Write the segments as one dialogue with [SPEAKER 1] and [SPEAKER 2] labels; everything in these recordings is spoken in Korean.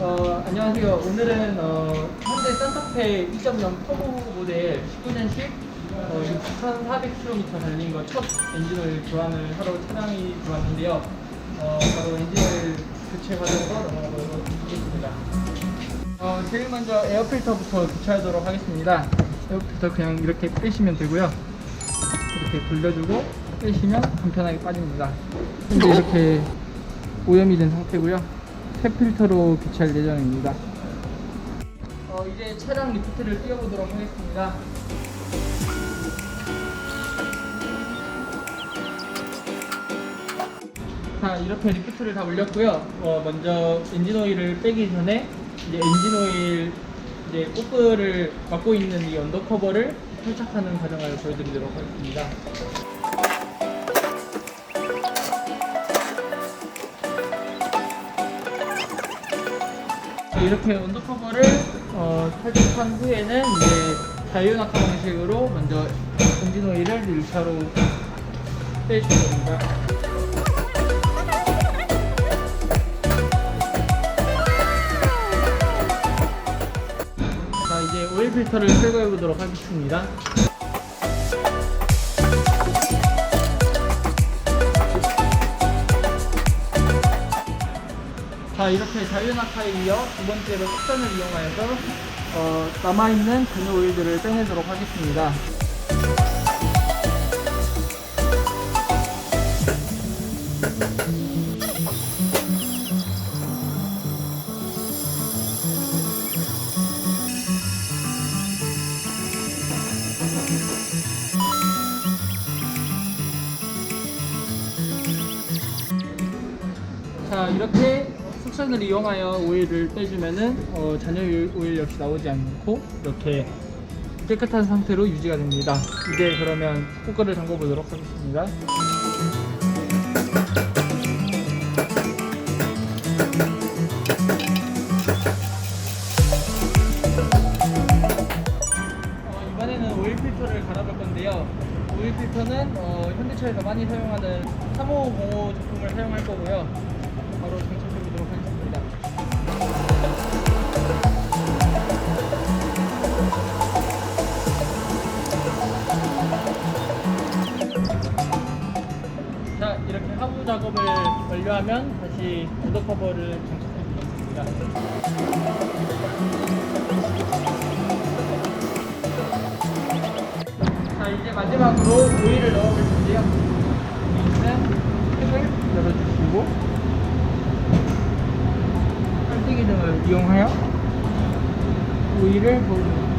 [SPEAKER 1] 어, 안녕하세요. 오늘은 어, 현대 산타페 2.0 터보 모델 19년식 어, 6,400km 달린 거 첫 엔진오일 교환을 하러 차량이 들어왔는데요. 어, 바로 엔진오일 교체 과정으로 넘어가도록 하겠습니다. 어, 제일 먼저 에어필터부터 교체하도록 하겠습니다. 에어필터 그냥 이렇게 빼시면 되고요. 이렇게 돌려주고 빼시면 간편하게 빠집니다. 현재 이렇게 오염이 된 상태고요. 폐필터로 교체할 예정입니다. 어, 이제 차량 리프트를 띄워보도록 하겠습니다. 자 이렇게 리프트를 다 올렸고요. 어, 먼저 엔진 오일을 빼기 전에 이제 엔진 오일 이제 꼬끄를 막고 있는 이 언더커버를 탈착하는 과정을 보여드리도록 하겠습니다. 이렇게 언더커버를 어, 탈착한 후에는 이제 자유낙하 방식으로 먼저 엔진 오일을 1차로 빼주면 됩니다. 자 이제 오일 필터를 제거해 보도록 하겠습니다. 자 이렇게 자유낙하에 이어 두 번째로 속선을 이용하여서 어, 남아있는 전유 오일들을 빼내도록 하겠습니다. 자 이렇게 숙선을 이용하여 오일을 빼주면은 어, 잔여 오일 역시 나오지 않고 이렇게 깨끗한 상태로 유지가 됩니다. 이제 그러면 쿠커를 잠궈 보도록 하겠습니다. 어, 이번에는 오일 필터를 갈아볼 건데요. 오일 필터는 어, 현대차에서 많이 사용하는 3505 제품을 사용할 거고요. 완료하면 다시 언더커버를 장착해 주겠습니다. 자 이제 마지막으로 오일을 넣어볼 여기는 팩을 열어주시고 빨대기 등을 이용하여 오일을 부어줍니다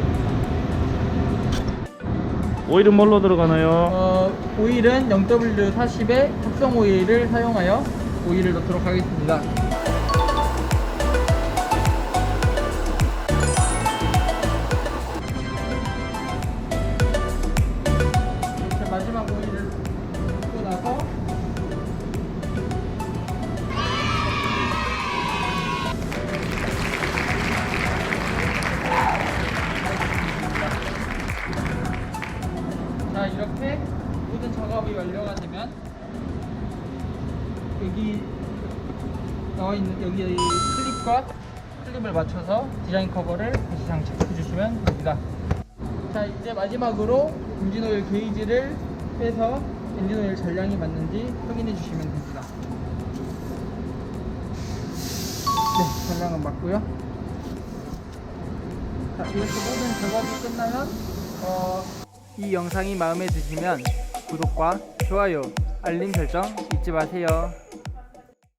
[SPEAKER 2] 오일은 뭘로 들어가나요?
[SPEAKER 1] 어, 오일은 0W40의 합성 오일을 사용하여 오일을 넣도록 하겠습니다. 이렇게 마지막 오일을 넣고 나서 자 이렇게 모든 작업이 완료가 되면 여기 나와 있는 여기 클립과 클립을 맞춰서 디자인 커버를 다시 장착해 주시면 됩니다. 자 이제 마지막으로 엔진 오일 게이지를 빼서 엔진 오일 잔량이 맞는지 확인해 주시면 됩니다. 네, 잔량은 맞고요. 자 이렇게 모든 작업이 끝나면 어, 이 영상이 마음에 드시면 구독과 좋아요, 알림 설정 잊지 마세요.